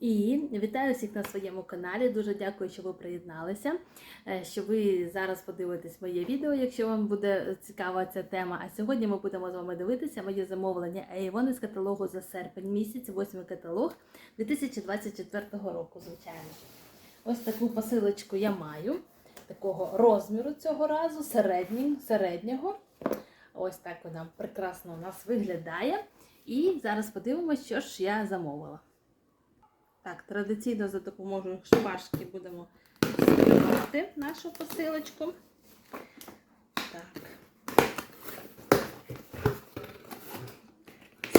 І вітаю всіх на своєму каналі. Дуже дякую, що ви приєдналися, е, що ви зараз подивитесь моє відео, якщо вам буде цікава ця тема. А сьогодні ми будемо з вами дивитися моє замовлення Avon із каталогу за серпень місяць, восьмий каталог 2024 року, звичайно. Ось таку посилочку я маю, такого розміру цього разу, середнього. Ось так вона прекрасно у нас виглядає. І зараз подивимося, що ж я замовила. Так, традиційно за допомогою шпажки будемо скривати нашу посилочку. Так.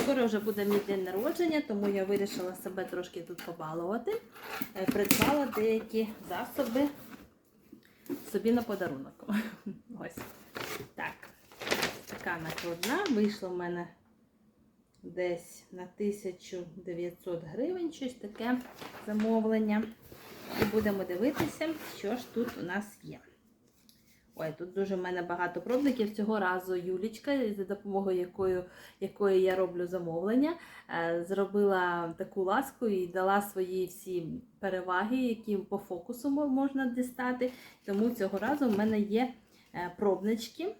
Скоро вже буде мій день народження, тому я вирішила себе трошки тут побалувати. Е, Придбала деякі засоби собі на подарунок. Ось. Так. Така накладна. Вийшла в мене десь на 1900 гривень, щось таке замовлення. І будемо дивитися, що ж тут у нас є. Ой, тут дуже в мене багато пробників. Цього разу Юлічка, за допомогою якої, якої я роблю замовлення, е, зробила таку ласку і дала свої всі переваги, які по фокусу можна дістати. Тому цього разу в мене є е, пробнички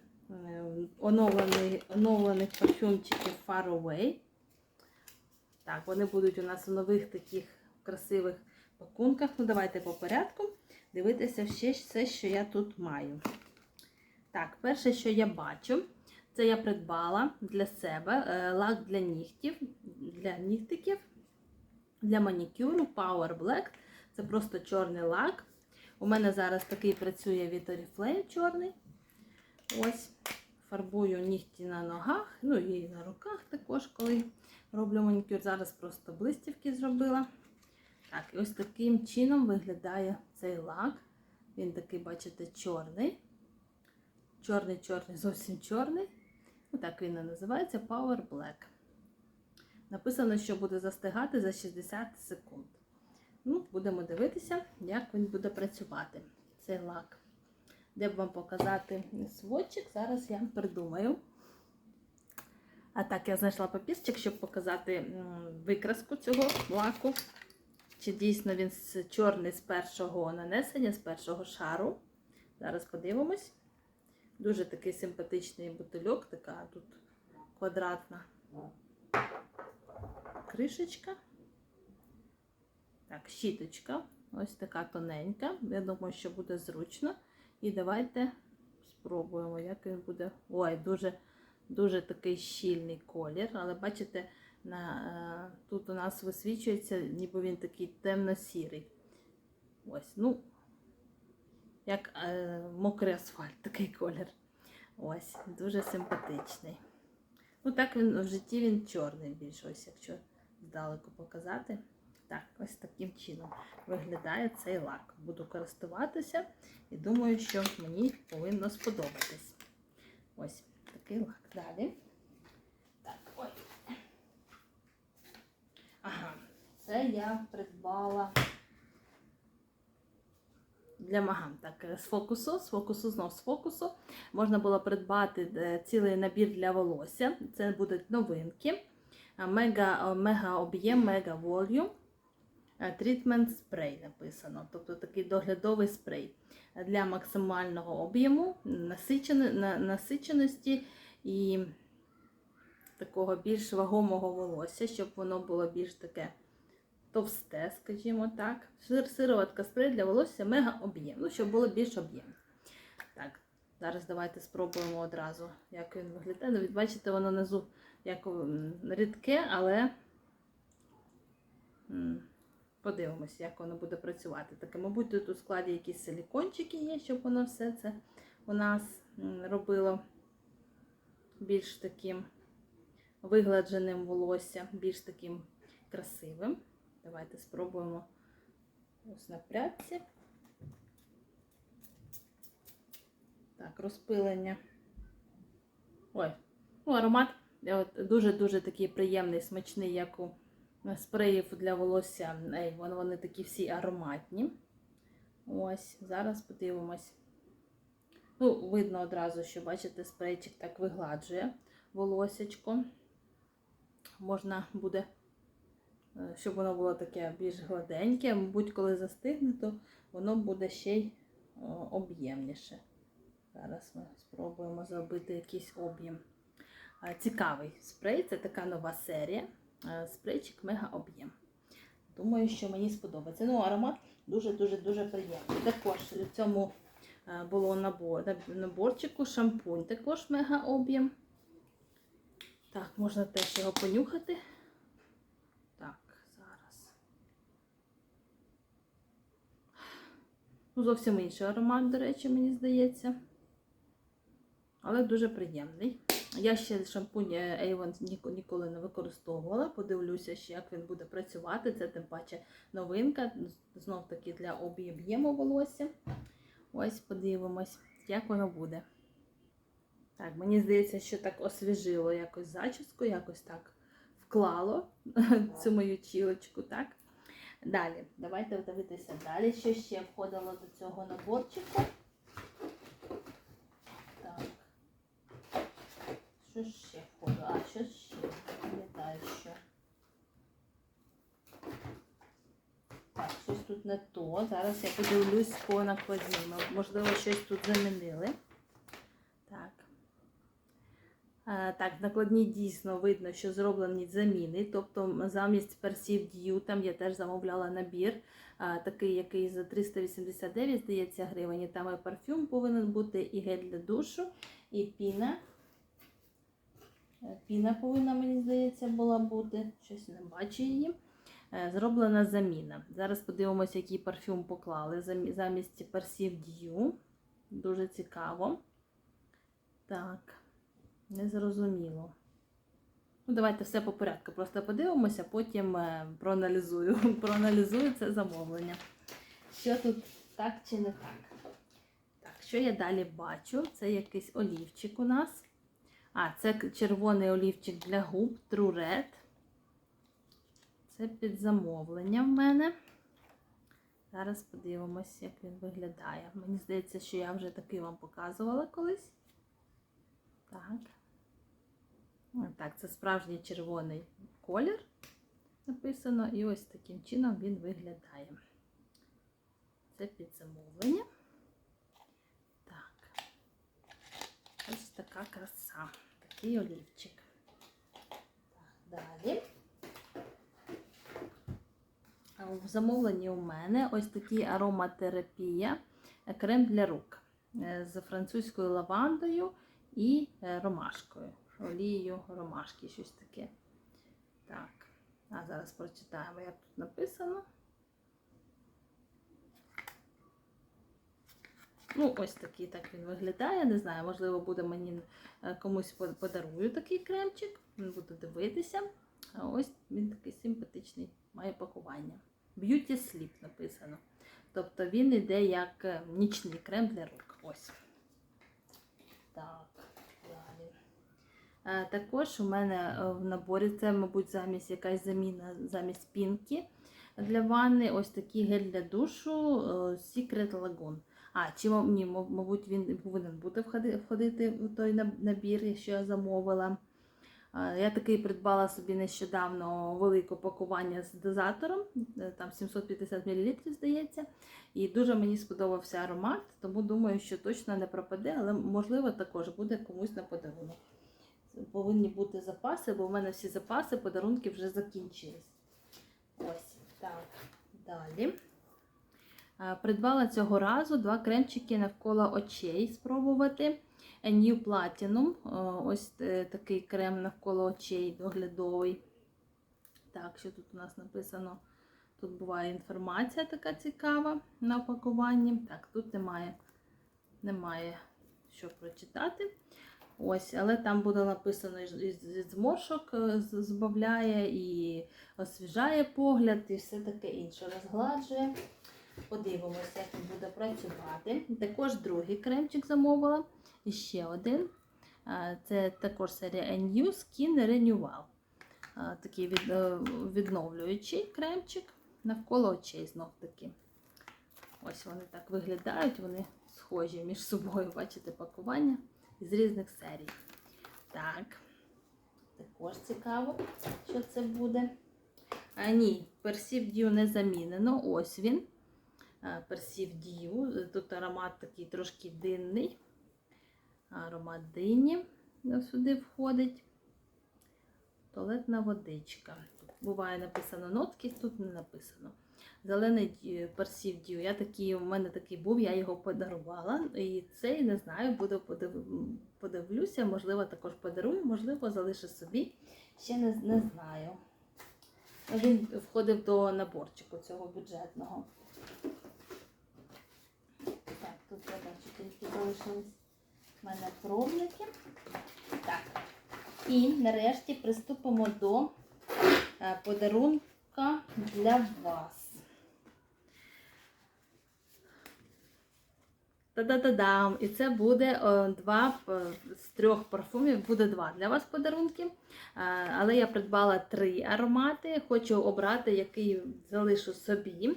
оновлених, оновлених парфюмчиків Far Away. Так, вони будуть у нас у нових таких красивих пакунках. Ну, давайте по порядку дивитися ще все, що я тут маю. Так, перше, що я бачу, це я придбала для себе е, лак для нігтів, для нігтиків, для манікюру Power Black. Це просто чорний лак. У мене зараз такий працює від Oriflame чорний. Ось, фарбую нігті на ногах, ну і на руках також, коли роблю манікюр. Зараз просто блистівки зробила. Так, і ось таким чином виглядає цей лак. Він такий, бачите, чорний. Чорний, чорний, зовсім чорний. Отак він і називається Power Black. Написано, що буде застигати за 60 секунд. Ну, будемо дивитися, як він буде працювати, цей лак. Де б вам показати сводчик, зараз я придумаю. А так, я знайшла папірчик, щоб показати викраску цього лаку. Чи дійсно він чорний з першого нанесення, з першого шару. Зараз подивимось. Дуже такий симпатичний бутильок, така тут квадратна кришечка. Так, щіточка. Ось така тоненька. Я думаю, що буде зручно. І давайте спробуємо, як він буде. Ой, дуже, дуже такий щільний колір. Але бачите, на, е, тут у нас висвічується, ніби він такий темно-сірий. Ось, ну, як е, мокрий асфальт, такий колір. Ось, дуже симпатичний. Ну, так він в житті він чорний більш, ось, якщо здалеку показати. Так, ось таким чином виглядає цей лак. Буду користуватися і думаю, що мені повинно сподобатись. Ось такий лак. Далі. Так, ой. Ага, це я придбала для магам. Так, з фокусу, з фокусу, знов з фокусу. Можна було придбати е, цілий набір для волосся. Це будуть новинки. Мега, об'єм, мега волюм. Трітмент спрей написано, тобто такий доглядовий спрей для максимального об'єму, насиченості і такого більш вагомого волосся, щоб воно було більш таке товсте, скажімо так. Сир, сироватка спрей для волосся мега об'єм, ну, щоб було більш об'єм. Так, зараз давайте спробуємо одразу, як він виглядає. Ну, Бачите, воно внизу як рідке, але. М, Подивимось, як воно буде працювати. Таке, мабуть, тут у складі якісь силікончики є, щоб воно все це у нас робило більш таким вигладженим волосся, більш таким красивим. Давайте спробуємо ось на прядці. Так, розпилення. Ой, ну, аромат дуже-дуже такий приємний, смачний, як у спреїв для волосся. Вони, вони такі всі ароматні. Ось, зараз подивимось. Ну, видно одразу, що, бачите, спрейчик так вигладжує волосечко. Можна буде е, щоб воно було таке більш гладеньке. Мабуть, коли застигне, то воно буде ще й об'ємніше. Зараз ми спробуємо зробити якийсь об'єм. Е, Цікавий спрей, це така нова серія. Е, Спрейчик мега об'єм. Думаю, що мені сподобається. Ну, аромат дуже-дуже дуже приємний. Також в цьому е, було набор, наборчику шампунь, також мега об'єм. Так, можна теж його понюхати. Так, зараз. Ну, зовсім інший аромат, до речі, мені здається. Але дуже приємний. Я ще шампунь е, Avon ніколи не використовувала. Подивлюся, ще, як він буде працювати. Це тим паче новинка. Знов таки для об'єму волосся. Ось подивимось, як воно буде. Так, мені здається, що так освіжило якось зачіску, якось так вклало цю мою чілочку, так? Далі, давайте дивитися далі, що ще входило до цього наборчику. Так. Що ще входило? А, що ще? Пам'ятаю, що. Так, щось тут не то. Зараз я подивлюсь по накладній. Можливо, щось тут замінили. Так. Е, Так, в накладній дійсно видно, що зроблені заміни. Тобто замість Perceive Dew, там я теж замовляла набір, е, такий, який за 389, здається, гривень. Там і парфюм повинен бути, і гель для душу, і піна. Е, Піна повинна, мені здається, була бути. Щось не бачу її. Е, Зроблена заміна. Зараз подивимося, який парфюм поклали замість Perceive Dew. Дуже цікаво. Так. Не зрозуміло. Ну, давайте все по порядку. Просто подивимося, потім е, проаналізую. проаналізую це замовлення. Що тут так чи не так? Так, що я далі бачу? Це якийсь олівчик у нас. А, це червоний олівчик для губ True. Це під замовлення в мене. Зараз подивимось, як він виглядає. Мені здається, що я вже такий вам показувала колись. Так. Так, це справжній червоний колір написано, і ось таким чином він виглядає. Це під замовлення. Так. Ось така краса. Такий олівчик. Далі. В замовленні у мене ось такий ароматерапія, е, крем для рук е, з французькою лавандою і е, ромашкою. Олією ромашки, щось таке. Так, а зараз прочитаємо, як тут написано. Ну, ось такий так він виглядає. Не знаю, можливо, буде мені е, комусь подарую такий кремчик. Буду дивитися. А ось він такий симпатичний, має пакування. Beauty Sleep написано. Тобто він іде як е, нічний крем для рук. Ось. Так, далі. Е, Також у мене в наборі це, мабуть, замість якась заміна замість пінки для ванни. Ось такий гель для душу Secret Lagoon. А, чи ні, мабуть, він повинен бути входити в той набір, що я замовила. Я такий придбала собі нещодавно велике пакування з дозатором, е, там 750 мл, здається. І дуже мені сподобався аромат, тому думаю, що точно не пропаде, але можливо також буде комусь на подарунок. Повинні бути запаси, бо в мене всі запаси, подарунки вже закінчились. Ось так. Далі. Е, Придбала цього разу два кремчики навколо очей спробувати. New Platinum. Е, Ось е, такий крем навколо очей доглядовий. Так, що тут у нас написано? Тут буває інформація така цікава на опакуванні. Так, тут немає, немає що прочитати. Ось, але там буде написано із зморшок збавляє і освіжає погляд, і все таке інше розгладжує. Подивимося, як він буде працювати. Також другий кремчик замовила. І ще один. Це також серія NU Skin Renewal. Такий е, відновлюючий кремчик навколо очей знов таки. Ось вони так виглядають, вони схожі між собою, бачите, пакування з різних серій. Так, також цікаво, що це буде. А, ні, персів дію не замінено. Ось він. Е, Персів дію. Тут аромат такий трошки динний. Аромат дині сюди входить. Туалетна водичка. Буває написано нотки, тут не написано. Зелений персів дію. Я такий, у мене такий був, я його подарувала. І цей не знаю, буду подив... подивлюся, можливо, також подарую, можливо, залишу собі. Ще не, не знаю. Він входив до наборчику цього бюджетного. Тут я бачу, тільки залишились в мене пробники. Так. І нарешті приступимо до е, подарунка для вас. Та-да-да-дам! І це буде е, два е, з трьох парфумів, буде два для вас подарунки. Але я придбала три аромати. Хочу обрати, який залишу собі,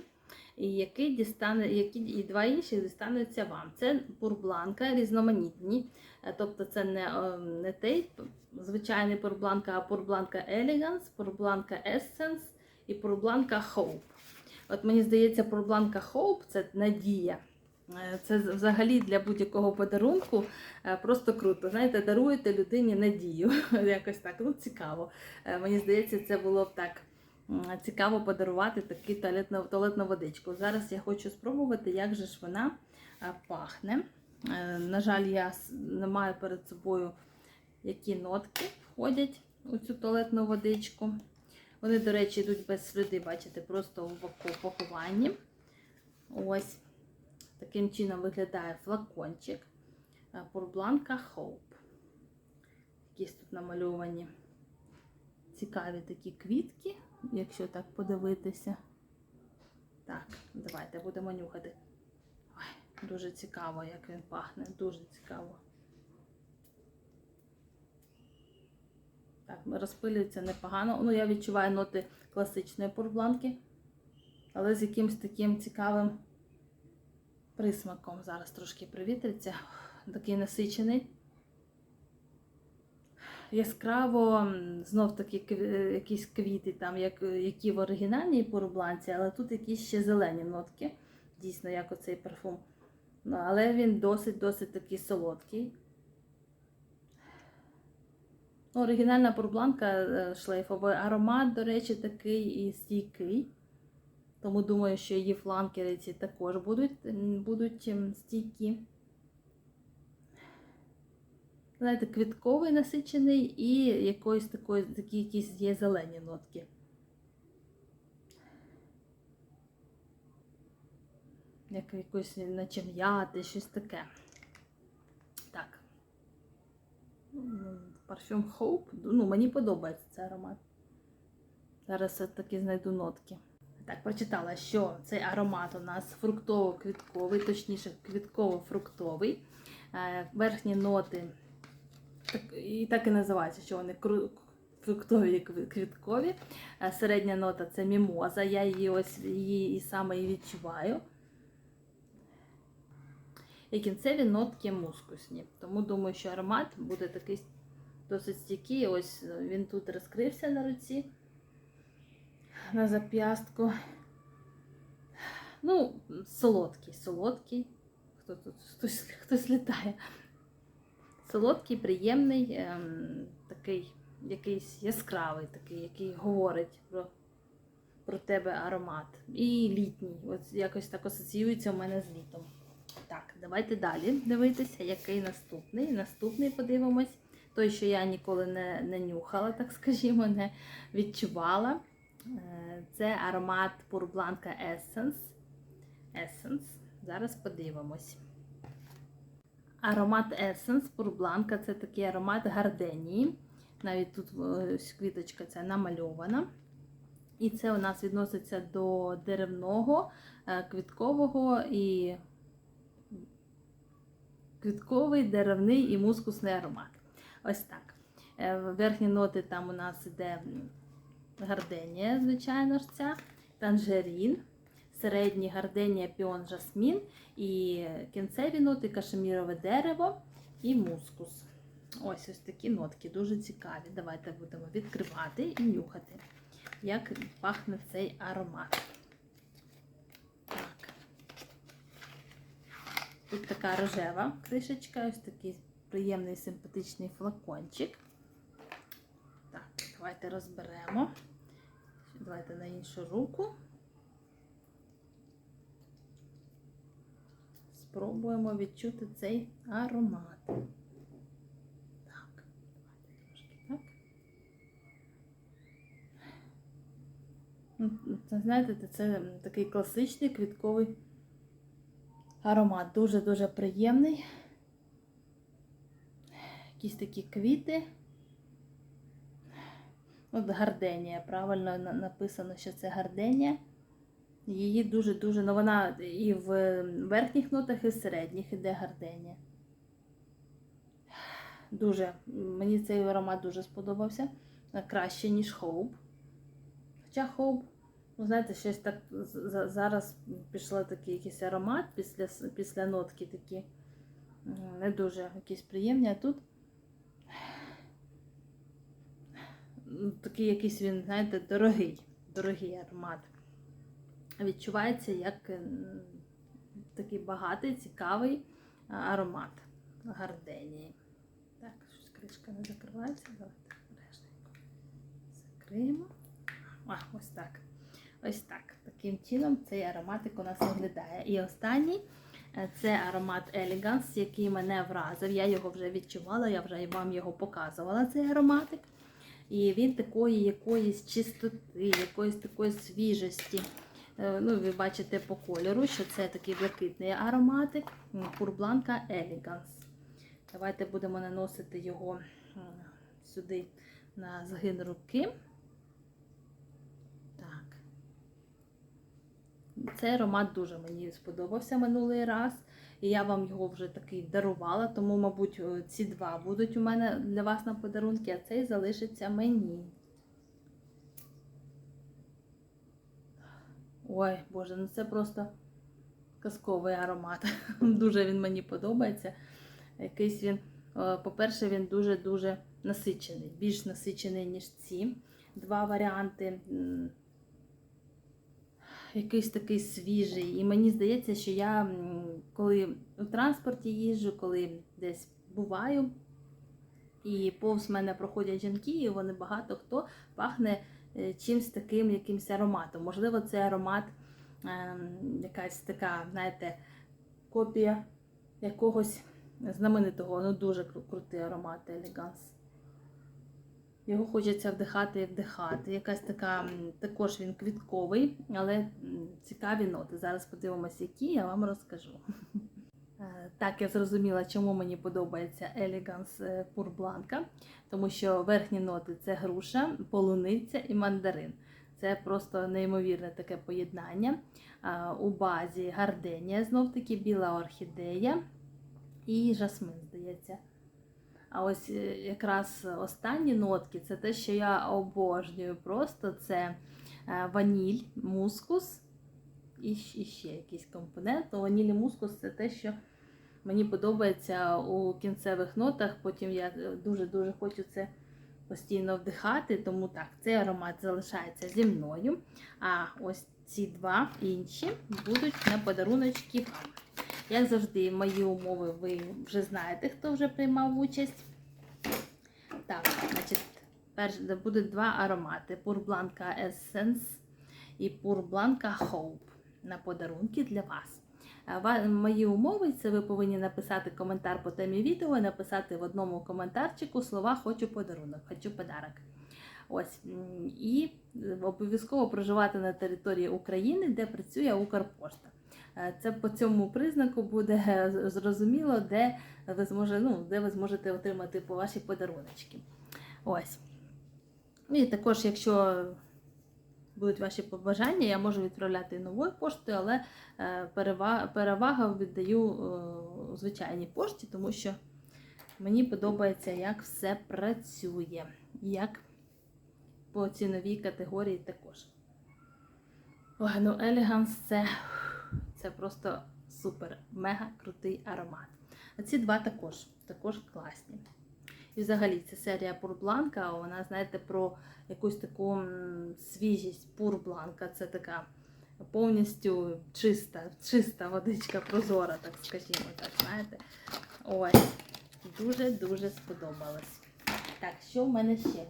і який дістане, які і два інші дістануться вам. Це пурбланка різноманітні. Е, Тобто це не, е, не той звичайний пурбланка, а пурбланка Elegance, пурбланка Essence і пурбланка Hope. От мені здається, пурбланка Hope це надія. Е, Це взагалі для будь-якого подарунку просто круто. Знаєте, даруєте людині надію. Якось так, ну цікаво. Мені здається, це було б так цікаво подарувати таку туалетну, туалетну водичку. Зараз я хочу спробувати, як же ж вона е, пахне. Е, На жаль, я не маю перед собою, які нотки входять у цю туалетну водичку. Вони, до речі, йдуть без сліди, бачите, просто паку- пакуванні. Ось. Таким чином виглядає флакончик е, Пурбланка Hope. Якісь тут намальовані цікаві такі квітки, якщо так подивитися. Так, давайте будемо нюхати. Ой, дуже цікаво, як він пахне, дуже цікаво. Так, розпилюється непогано. Ну, я відчуваю ноти класичної пурбланки, але з якимось таким цікавим присмаком. Зараз трошки привітриться. Такий насичений. Яскраво, знов таки е, якісь квіти, там, як, які в оригінальній пурбланці, але тут якісь ще зелені нотки, дійсно, як оцей парфум. Ну, але він досить-досить такий солодкий. Ну, Оригінальна пурбланка е, шлейфовий аромат, до речі, такий і стійкий. Тому думаю, що її фланкери ці також будуть, будуть стійкі. Знаєте, квітковий насичений і якоїсь такої, такі якісь є зелені нотки. Як якось наче м'яти, щось таке. Так. Парфюм Hope. Ну, мені подобається цей аромат. Зараз все-таки знайду нотки. Так, прочитала, що цей аромат у нас фруктово-квітковий, точніше, квітково-фруктовий. Е, Верхні ноти, і так і називається, що вони фруктові квіткові. Е, Середня нота це мімоза. Я її ось її і саме і відчуваю. І кінцеві нотки мускусні. Тому думаю, що аромат буде такий досить стійкий. Ось е, він тут розкрився на руці на зап'ястку. Ну, солодкий, солодкий. Хто тут? Хтось, хтось літає. Солодкий, приємний, ем, такий якийсь яскравий, такий, який говорить про, про тебе аромат. І літній. От якось так асоціюється у мене з літом. Так, давайте далі дивитися, який наступний. Наступний подивимось. Той, що я ніколи не, не нюхала, так скажімо, не відчувала. Е, Це аромат Purblанка Essence. Essence. Зараз подивимось. Аромат Essence Purblанка це такий аромат гарденії. Навіть тут ось квіточка ця намальована. І це у нас відноситься до деревного, е, квіткового і квітковий, деревний і мускусний аромат. Ось так. Е, Верхні ноти там у нас іде гарденія, звичайно ж, ця, танжерін, середній гарденія, піон, жасмін і кінцеві ноти кашемірове дерево і мускус. Ось ось такі нотки, дуже цікаві. Давайте будемо відкривати і нюхати. як пахне цей аромат. Так. Тут така рожева кришечка, ось такий приємний симпатичний флакончик. Так, давайте розберемо. Давайте на іншу руку. Спробуємо відчути цей аромат. Так, давайте трошки так. Це, знаєте, це такий класичний квітковий аромат. Дуже-дуже приємний. Якісь такі квіти. От гарденія. Правильно написано, що це гарденія. Її дуже-дуже, ну вона і в верхніх нотах, і в середніх іде гарденія. Дуже, мені цей аромат дуже сподобався. Краще, ніж Хоуп. Хоча Хоуп, ну знаєте, щось так зараз пішов такий якийсь аромат після, після нотки такі не дуже якісь приємні, а тут такий якийсь він, знаєте, дорогий, дорогий аромат. Відчувається як такий багатий, цікавий аромат гарденії. Так, щось кришка не закривається. Давайте обережненько закриємо. А, ось так. Ось так. Таким чином цей ароматик у нас виглядає. І останній е, це аромат Elegance, який мене вразив. Я його вже відчувала, я вже вам його показувала, цей ароматик. І він такої якоїсь чистоти, якоїсь такої свіжості. Е, Ну, ви бачите по кольору, що це такий блакитний ароматик Пурбланка Elegance. Давайте будемо наносити його сюди на згин руки. Так. Цей аромат дуже мені сподобався минулий раз. І я вам його вже такий дарувала, тому, мабуть, е, ці два будуть у мене для вас на подарунки, а цей залишиться мені. Ой, Боже, ну це просто казковий аромат. Дуже він мені подобається. Якийсь він, е, по-перше, він дуже-дуже насичений, більш насичений, ніж ці два варіанти. Якийсь такий свіжий. І мені здається, що я коли у транспорті їжджу, коли десь буваю, і повз мене проходять жінки, і вони багато хто пахне чимсь таким якимсь ароматом. Можливо, це аромат, ем, якась така, знаєте, копія якогось знаменитого, ну дуже крутий аромат Елеганс. Його хочеться вдихати і вдихати. Якась така, також він квітковий, але цікаві ноти. Зараз подивимося, які я вам розкажу. Так, я зрозуміла, чому мені подобається Pur Blanca, тому що верхні ноти це груша, полуниця і мандарин. Це просто неймовірне таке поєднання. У базі гарденія, знов таки біла орхідея і жасмин, здається. А ось е, якраз останні нотки це те, що я обожнюю. Просто це е, ваніль, мускус і ще якийсь компонент. Ваніль і мускус це те, що мені подобається у кінцевих нотах. Потім я е, дуже-дуже хочу це постійно вдихати. Тому так, цей аромат залишається зі мною. А ось ці два інші будуть на подаруночки вам. Як завжди, мої умови ви вже знаєте, хто вже приймав участь. Так, значить, перш будуть два аромати: Blanca Essence і Blanca Hope на подарунки для вас. А Мої умови це ви повинні написати коментар по темі відео написати в одному коментарчику слова Хочу подарунок, хочу подарок. Ось і обов'язково проживати на території України, де працює Укрпошта. Е, Це по цьому признаку буде е, зрозуміло, де ви зможете, ну, де ви зможете отримати по ваші подаруночки. Ось. І також, якщо будуть ваші побажання, я можу відправляти новою поштою, але е, перева- перевагу віддаю е, звичайній пошті, тому що мені подобається, як все працює. Як по ціновій категорії також. Ой, ну Елеганс це, це просто супер, мега крутий аромат. А ці два також, також класні. І взагалі ця серія Пурбланка, вона, знаєте, про якусь таку свіжість. Пурбланка це така повністю чиста, чиста водичка, прозора, так скажімо, так, знаєте. Ось, дуже-дуже сподобалось. Так, що в мене ще?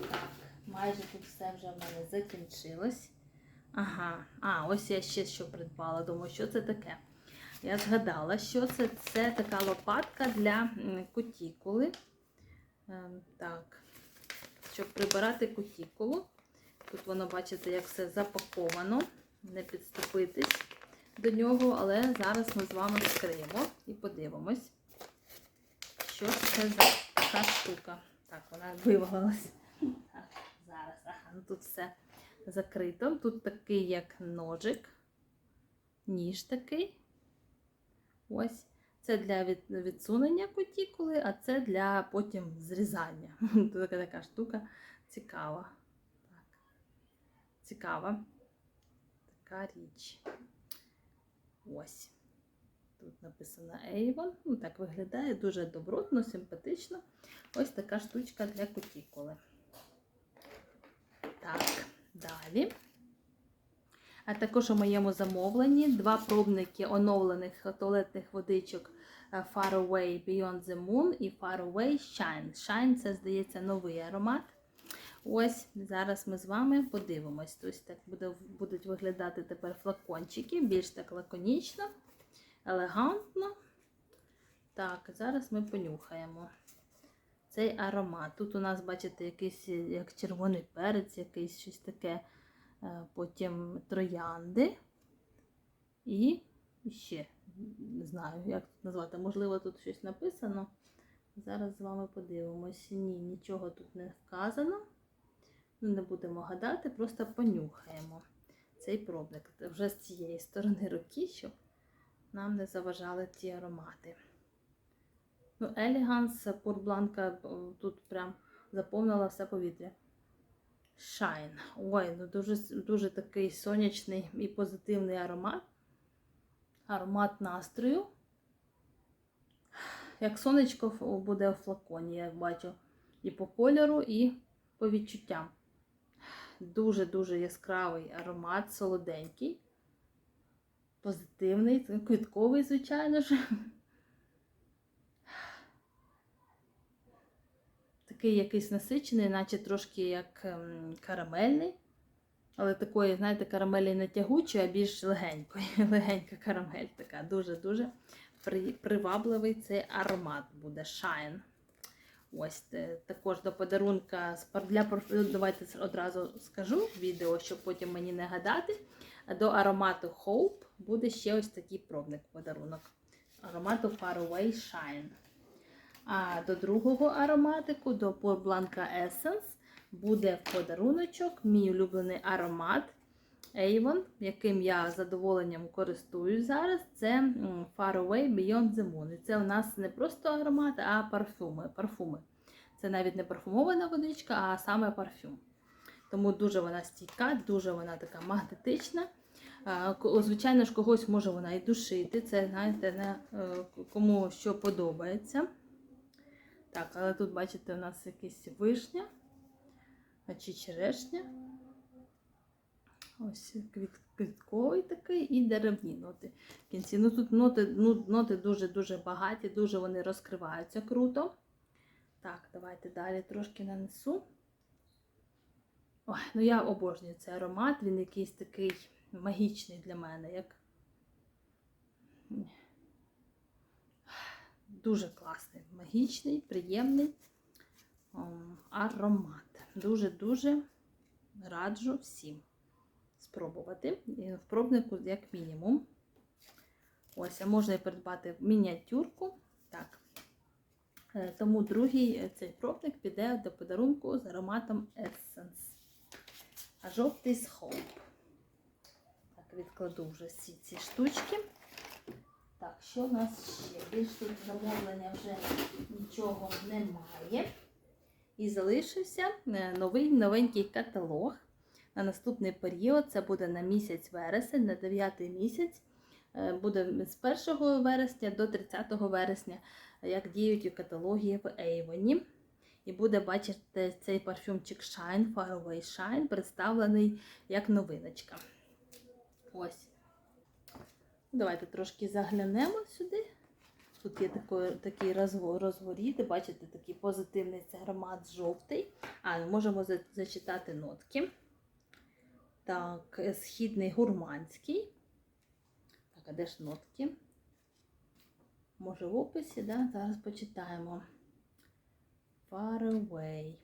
Так, майже тут все вже в мене закінчилось. Ага, а, ось я ще що придбала. Думаю, що це таке. Я згадала, що це, це така лопатка для кутікули. Ем, так, щоб прибирати кутікулу. Тут воно, бачите, як все запаковано, не підступитись до нього, але зараз ми з вами відкриємо і подивимось, що це за така штука. Так, вона вивалилась. Зараз, ага, ну тут все закрито. Тут такий як ножик, ніж такий. Ось. Це для відсунення кутікули, а це для потім зрізання. Така, така штука цікава. Так. Цікава така річ. Ось. Тут написано Avon. Ну, так виглядає дуже добротно, симпатично. Ось така штучка для кутікули. Так, далі. А також у моєму замовленні два пробники оновлених туалетних водичок е, Far Away Beyond the Moon і Far Away Shine. Shine це, здається, новий аромат. Ось зараз ми з вами подивимось. Ось так буде, будуть виглядати тепер флакончики, більш так лаконічно, елегантно. Так, зараз ми понюхаємо цей аромат. Тут у нас, бачите, якийсь як червоний перець, якийсь щось таке. Е, Потім троянди. І ще не знаю, як тут назвати. Можливо, тут щось написано. Зараз з вами подивимось. Ні, нічого тут не вказано. Ну, не будемо гадати, просто понюхаємо цей пробник. Вже з цієї сторони руки, щоб нам не заважали ті аромати. Ну, Еліганс, Пурбланка тут прям заповнила все повітря. Shine. Ой, ну дуже, дуже такий сонячний і позитивний аромат. Аромат настрою. Як сонечко буде у флаконі, я бачу. І по кольору, і по відчуттям. Дуже-дуже яскравий аромат, солоденький, позитивний, квітковий, звичайно ж. Такий якийсь насичений, наче трошки як ем, карамельний. Але такої, знаєте, карамелі не тягучої, а більш легенької. Легенька карамель така. Дуже-дуже привабливий цей аромат буде Shine. Ось також до подарунка для парф- давайте одразу скажу відео, щоб потім мені не гадати. До аромату Hope буде ще ось такий пробник подарунок. Аромату Far Away Shine. А до другого ароматику, до Blanca Essence, буде в подаруночок мій улюблений аромат Avon, яким я з задоволенням користуюсь зараз. Це Far Away Beyond the Moon. І це у нас не просто аромат, а парфуми. парфуми. Це навіть не парфумована водичка, а саме парфюм. Тому дуже вона стійка, дуже вона така магнетична. Звичайно ж, когось може вона і душити. Це, знаєте, е, кому що подобається. Так, але тут, бачите, у нас якась вишня, чи черешня. Ось квіт, квітковий такий і деревні ноти в кінці. Ну тут ноти, ну, ноти дуже-дуже багаті, дуже вони розкриваються круто. Так, давайте далі трошки нанесу. Ой, ну я обожнюю цей аромат, він якийсь такий магічний для мене, як дуже класний, магічний, приємний аромат. Дуже-дуже раджу всім спробувати. В пробнику, як мінімум. Ось, а можна і придбати мініатюрку. Так. Е, Тому другий е, цей пробник піде до подарунку з ароматом Essence. А жовтий з Hope. Так, відкладу вже всі ці штучки. Так, що в нас ще? Більш тут замовлення вже нічого немає. І залишився е, новий новенький каталог на наступний період. Це буде на місяць вересень, на 9 місяць. Е, Буде з 1 вересня до 30 вересня як діють у каталогі в Avon. І буде бачити цей парфюмчик Shine, Far Away Shine, представлений як новиночка. Ось. Давайте трошки заглянемо сюди. Тут є такий, такий розворіт, бачите, такий позитивний це аромат жовтий. А, можемо за- зачитати нотки. Так, е, східний гурманський. Так, а де ж нотки? Може в описі, да? Зараз почитаємо. Far away.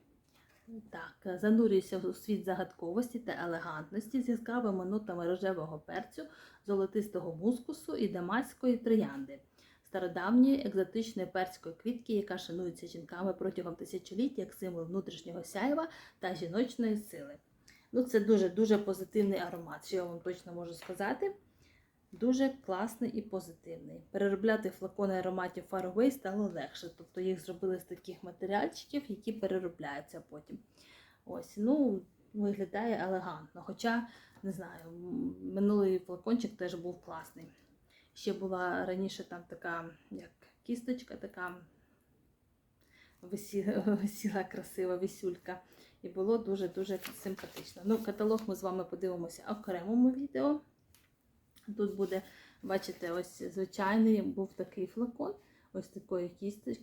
Так, занурюйся у світ загадковості та елегантності з яскравими нотами рожевого перцю, золотистого мускусу і дамаської троянди, стародавньої екзотичної перської квітки, яка шанується жінками протягом тисячоліть як символ внутрішнього сяйва та жіночної сили. Ну, це дуже-дуже позитивний аромат, що я вам точно можу сказати. Дуже класний і позитивний. Переробляти флакони ароматів Far Away стало легше. Тобто їх зробили з таких матеріальчиків, які переробляються потім. Ось, ну, виглядає елегантно. Хоча, не знаю, минулий флакончик теж був класний. Ще була раніше там така, як кісточка, така висіла, висіла красива вісюлька. І було дуже-дуже симпатично. Ну, каталог ми з вами подивимося в окремому відео. Тут буде, бачите, ось звичайний був такий флакон, ось такою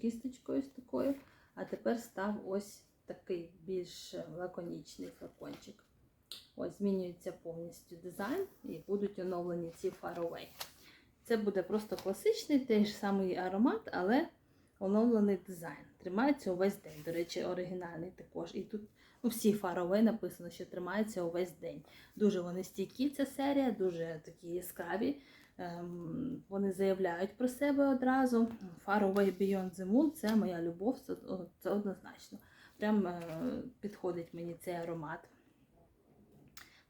кісточкою, ось такою. А тепер став ось такий більш лаконічний флакончик. Ось змінюється повністю дизайн і будуть оновлені ці Away. Це буде просто класичний той ж самий аромат, але оновлений дизайн. Тримається увесь день. До речі, оригінальний також. І тут ну, всі Far написано, що тримається увесь день. Дуже вони стійкі, ця серія, дуже такі яскраві. Ем, вони заявляють про себе одразу. Far Beyond the Moon це моя любов, це, однозначно. Прям е, підходить мені цей аромат.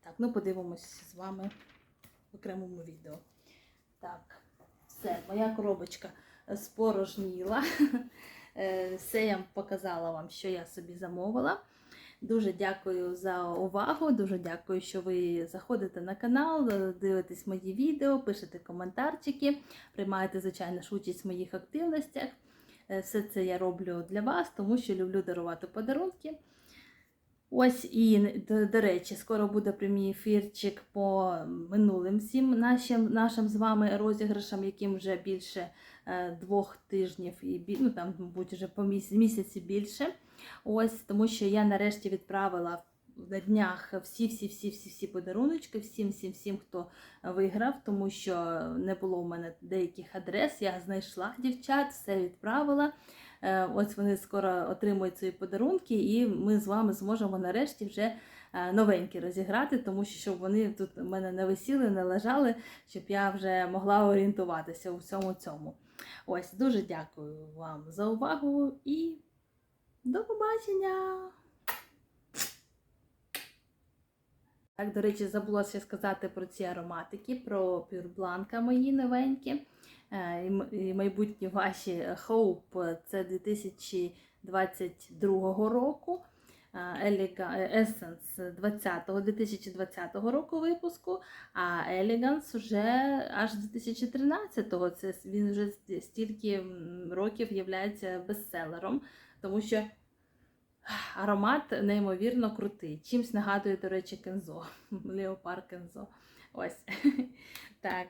Так, ну подивимось з вами в окремому відео. Так, все, моя коробочка спорожніла. Е, Все показала вам, що я собі замовила. Дуже дякую за увагу. Дуже дякую, що ви заходите на канал, дивитесь мої відео, пишете коментарчики, приймаєте, звичайно ж, участь в моїх активностях. Е, Все це я роблю для вас, тому що люблю дарувати подарунки. Ось і до, до речі, скоро буде прямий ефірчик по минулим всім нашим, нашим з вами розіграшам, яким вже більше двох тижнів і ну, там, мабуть, вже по місяці, місяці більше. Ось тому, що я нарешті відправила на днях всі-всі-всі-всі подаруночки, всім, всім, всім, хто виграв, тому що не було в мене деяких адрес. Я знайшла дівчат, все відправила. Е, Ось вони скоро отримують свої подарунки, і ми з вами зможемо нарешті вже е, новенькі розіграти, тому що щоб вони тут у мене не висіли, не лежали, щоб я вже могла орієнтуватися у всьому цьому. Ось дуже дякую вам за увагу і до побачення! Так, до речі, забула ще сказати про ці ароматики, про пюрбланка мої новенькі. Е, і майбутні ваші Hope це 2022 року. Е, Elega- Essence 20 2020 року випуску, а Elegance вже аж 2013-го. Це він вже стільки років є бестселером, тому що аромат неймовірно крутий. Чимсь нагадує, до речі, кензо. Леопар кензо. Ось. Так.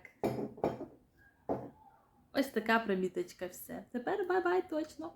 Ось така приміточка все. Тепер бай-бай точно.